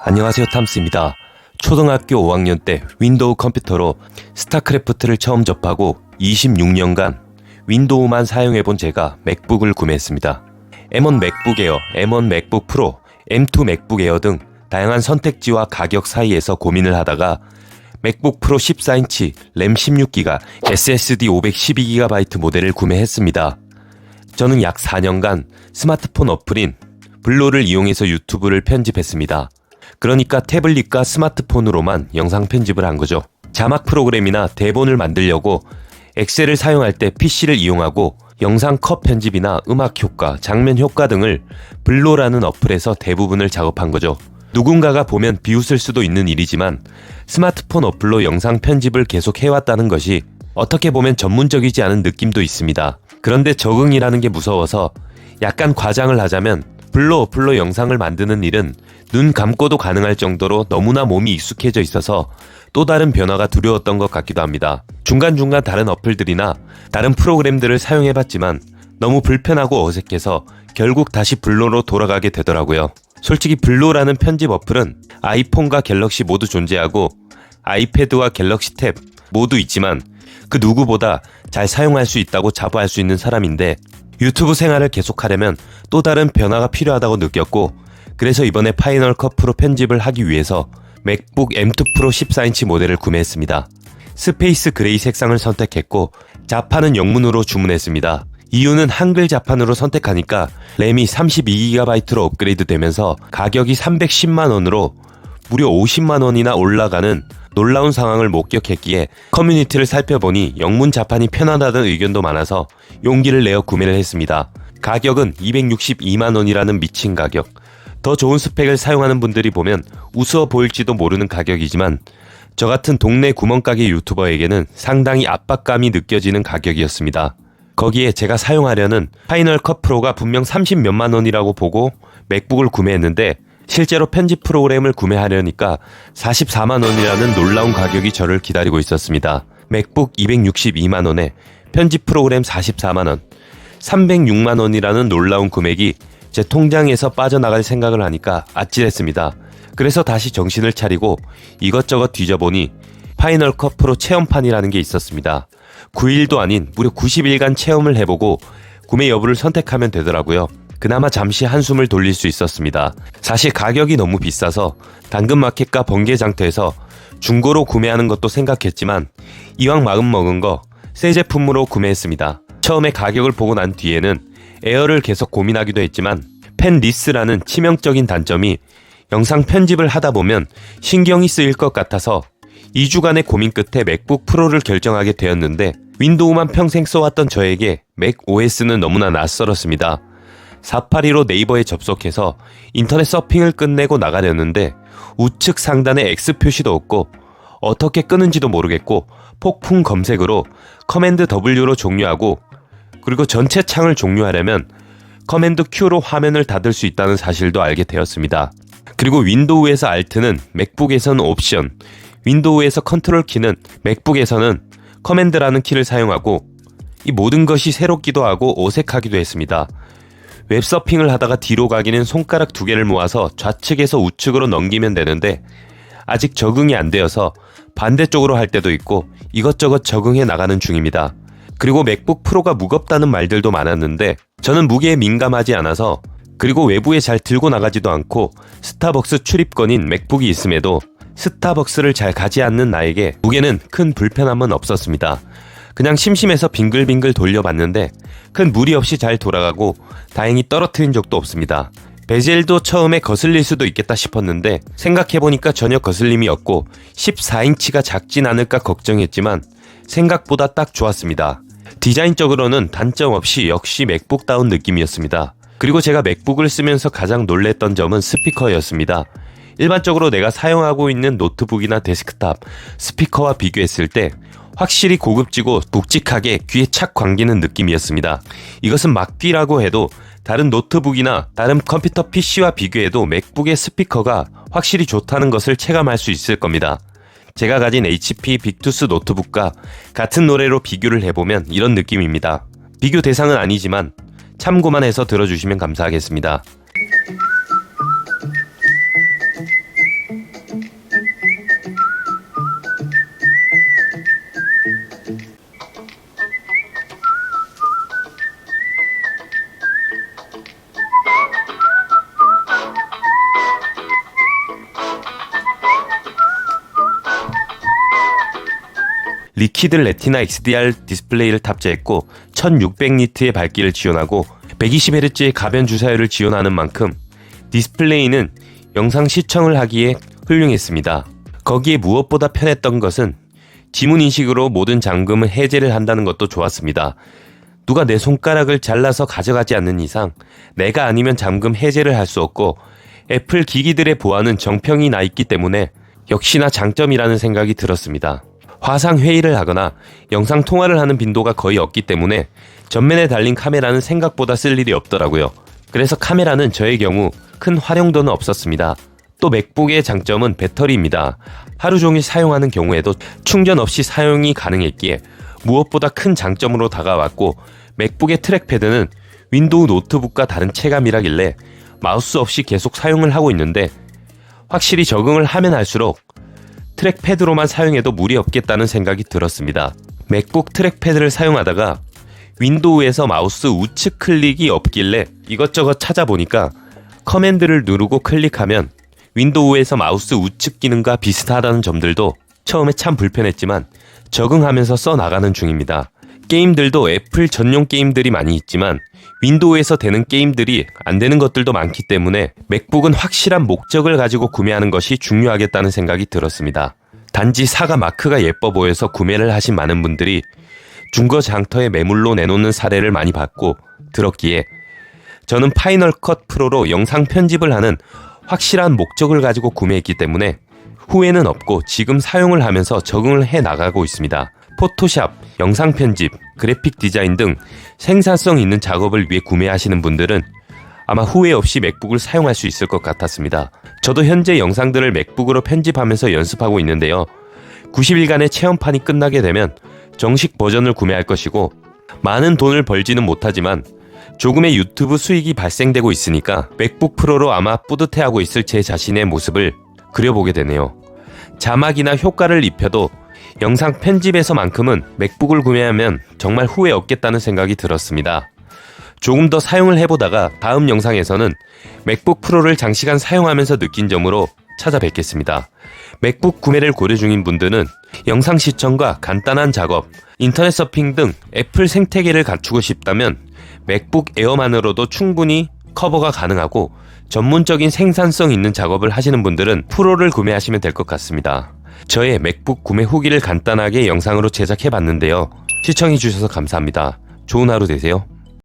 안녕하세요 탐스입니다. 초등학교 5학년 때 윈도우 컴퓨터로 스타크래프트를 처음 접하고 26년간 윈도우만 사용해본 제가 맥북을 구매했습니다. M1 맥북 에어, M1 맥북 프로, M2 맥북 에어 등 다양한 선택지와 가격 사이에서 고민을 하다가 맥북 프로 14인치 램 16기가 SSD 512GB 모델을 구매했습니다. 저는 약 4년간 스마트폰 어플인 블로를 이용해서 유튜브를 편집했습니다. 그러니까 태블릿과 스마트폰으로만 영상 편집을 한 거죠. 자막 프로그램이나 대본을 만들려고 엑셀을 사용할 때 PC를 이용하고 영상 컷 편집이나 음악 효과, 장면 효과 등을 블로라는 어플에서 대부분을 작업한 거죠. 누군가가 보면 비웃을 수도 있는 일이지만 스마트폰 어플로 영상 편집을 계속 해왔다는 것이 어떻게 보면 전문적이지 않은 느낌도 있습니다. 그런데 적응이라는 게 무서워서 약간 과장을 하자면 블로 어플로 영상을 만드는 일은 눈 감고도 가능할 정도로 너무나 몸이 익숙해져 있어서 또 다른 변화가 두려웠던 것 같기도 합니다. 중간중간 다른 어플들이나 다른 프로그램들을 사용해봤지만 너무 불편하고 어색해서 결국 다시 블로로 돌아가게 되더라고요. 솔직히 블로라는 편집 어플은 아이폰과 갤럭시 모두 존재하고 아이패드와 갤럭시 탭 모두 있지만 그 누구보다 잘 사용할 수 있다고 자부할 수 있는 사람인데 유튜브 생활을 계속하려면 또 다른 변화가 필요하다고 느꼈고 그래서 이번에 파이널 컷 프로 편집을 하기 위해서 맥북 M2 프로 14인치 모델을 구매했습니다. 스페이스 그레이 색상을 선택했고 자판은 영문으로 주문했습니다. 이유는 한글 자판으로 선택하니까 램이 32GB로 업그레이드 되면서 가격이 310만 원으로 무려 50만 원이나 올라가는 놀라운 상황을 목격했기에 커뮤니티를 살펴보니 영문 자판이 편하다는 의견도 많아서 용기를 내어 구매를 했습니다. 가격은 262만 원이라는 미친 가격. 더 좋은 스펙을 사용하는 분들이 보면 우스워 보일지도 모르는 가격이지만 저 같은 동네 구멍가게 유튜버에게는 상당히 압박감이 느껴지는 가격이었습니다. 거기에 제가 사용하려는 파이널 컷 프로가 분명 30 몇만 원이라고 보고 맥북을 구매했는데 실제로 편집 프로그램을 구매하려니까 44만 원이라는 놀라운 가격이 저를 기다리고 있었습니다. 맥북 262만 원에 편집 프로그램 44만 원, 306만 원이라는 놀라운 금액이 제 통장에서 빠져나갈 생각을 하니까 아찔했습니다. 그래서 다시 정신을 차리고 이것저것 뒤져보니 파이널 컷 프로 체험판이라는 게 있었습니다. 9일도 아닌 무려 90일간 체험을 해보고 구매 여부를 선택하면 되더라고요. 그나마 잠시 한숨을 돌릴 수 있었습니다. 사실 가격이 너무 비싸서 당근마켓과 번개장터에서 중고로 구매하는 것도 생각했지만 이왕 마음 먹은 거 새 제품으로 구매했습니다. 처음에 가격을 보고 난 뒤에는 에어를 계속 고민하기도 했지만 펜 리스라는 치명적인 단점이 영상 편집을 하다 보면 신경이 쓰일 것 같아서 2주간의 고민 끝에 맥북 프로를 결정하게 되었는데 윈도우만 평생 써왔던 저에게 맥 OS는 너무나 낯설었습니다. 482로 네이버에 접속해서 인터넷 서핑을 끝내고 나가려는데 우측 상단에 X 표시도 없고 어떻게 끄는지도 모르겠고 폭풍 검색으로 커맨드 W로 종료하고 그리고 전체 창을 종료하려면 커맨드 Q로 화면을 닫을 수 있다는 사실도 알게 되었습니다. 그리고 윈도우에서 Alt는 맥북에서는 옵션, 윈도우에서 컨트롤 키는 맥북에서는 커맨드라는 키를 사용하고 이 모든 것이 새롭기도 하고 어색하기도 했습니다. 웹서핑을 하다가 뒤로 가기는 손가락 두 개를 모아서 좌측에서 우측으로 넘기면 되는데 아직 적응이 안 되어서 반대쪽으로 할 때도 있고 이것저것 적응해 나가는 중입니다. 그리고 맥북 프로가 무겁다는 말들도 많았는데 저는 무게에 민감하지 않아서 그리고 외부에 잘 들고 나가지도 않고 스타벅스 출입권인 맥북이 있음에도 스타벅스를 잘 가지 않는 나에게 무게는 큰 불편함은 없었습니다. 그냥 심심해서 빙글빙글 돌려봤는데 큰 무리 없이 잘 돌아가고 다행히 떨어뜨린 적도 없습니다. 베젤도 처음에 거슬릴 수도 있겠다 싶었는데 생각해보니까 전혀 거슬림이 없고 14인치가 작진 않을까 걱정했지만 생각보다 딱 좋았습니다. 디자인적으로는 단점 없이 역시 맥북다운 느낌이었습니다. 그리고 제가 맥북을 쓰면서 가장 놀랬던 점은 스피커였습니다. 일반적으로 내가 사용하고 있는 노트북이나 데스크탑, 스피커와 비교했을 때 확실히 고급지고 묵직하게 귀에 착 광기는 느낌이었습니다. 이것은 막귀라고 해도 다른 노트북이나 다른 컴퓨터 PC와 비교해도 맥북의 스피커가 확실히 좋다는 것을 체감할 수 있을 겁니다. 제가 가진 HP 빅투스 노트북과 같은 노래로 비교를 해보면 이런 느낌입니다. 비교 대상은 아니지만 참고만 해서 들어주시면 감사하겠습니다. 리퀴드 레티나 XDR 디스플레이를 탑재했고 1600니트의 밝기를 지원하고 120Hz의 가변 주사율을 지원하는 만큼 디스플레이는 영상 시청을 하기에 훌륭했습니다. 거기에 무엇보다 편했던 것은 지문 인식으로 모든 잠금을 해제를 한다는 것도 좋았습니다. 누가 내 손가락을 잘라서 가져가지 않는 이상 내가 아니면 잠금 해제를 할 수 없고 애플 기기들의 보안은 정평이 나 있기 때문에 역시나 장점이라는 생각이 들었습니다. 화상 회의를 하거나 영상 통화를 하는 빈도가 거의 없기 때문에 전면에 달린 카메라는 생각보다 쓸 일이 없더라고요. 그래서 카메라는 저의 경우 큰 활용도는 없었습니다. 또 맥북의 장점은 배터리입니다. 하루 종일 사용하는 경우에도 충전 없이 사용이 가능했기에 무엇보다 큰 장점으로 다가왔고 맥북의 트랙패드는 윈도우 노트북과 다른 체감이라길래 마우스 없이 계속 사용을 하고 있는데 확실히 적응을 하면 할수록 트랙패드로만 사용해도 무리 없겠다는 생각이 들었습니다. 맥북 트랙패드를 사용하다가 윈도우에서 마우스 우측 클릭이 없길래 이것저것 찾아보니까 커맨드를 누르고 클릭하면 윈도우에서 마우스 우측 기능과 비슷하다는 점들도 처음에 참 불편했지만 적응하면서 써 나가는 중입니다. 게임들도 애플 전용 게임들이 많이 있지만 윈도우에서 되는 게임들이 안 되는 것들도 많기 때문에 맥북은 확실한 목적을 가지고 구매하는 것이 중요하겠다는 생각이 들었습니다. 단지 사과 마크가 예뻐 보여서 구매를 하신 많은 분들이 중고 장터에 매물로 내놓는 사례를 많이 봤고 들었기에 저는 파이널 컷 프로로 영상 편집을 하는 확실한 목적을 가지고 구매했기 때문에 후회는 없고 지금 사용을 하면서 적응을 해 나가고 있습니다. 포토샵, 영상 편집, 그래픽 디자인 등 생산성 있는 작업을 위해 구매하시는 분들은 아마 후회 없이 맥북을 사용할 수 있을 것 같았습니다. 저도 현재 영상들을 맥북으로 편집하면서 연습하고 있는데요. 90일간의 체험판이 끝나게 되면 정식 버전을 구매할 것이고 많은 돈을 벌지는 못하지만 조금의 유튜브 수익이 발생되고 있으니까 맥북 프로로 아마 뿌듯해하고 있을 제 자신의 모습을 그려보게 되네요. 자막이나 효과를 입혀도 영상 편집에서만큼은 맥북을 구매하면 정말 후회 없겠다는 생각이 들었습니다. 조금 더 사용을 해보다가 다음 영상에서는 맥북 프로를 장시간 사용하면서 느낀 점으로 찾아뵙겠습니다. 맥북 구매를 고려 중인 분들은 영상 시청과 간단한 작업, 인터넷 서핑 등 애플 생태계를 갖추고 싶다면 맥북 에어만으로도 충분히 커버가 가능하고 전문적인 생산성 있는 작업을 하시는 분들은 프로를 구매하시면 될 것 같습니다. 저의 맥북 구매 후기를 간단하게 영상으로 제작해 봤는데요. 시청해 주셔서 감사합니다. 좋은 하루 되세요.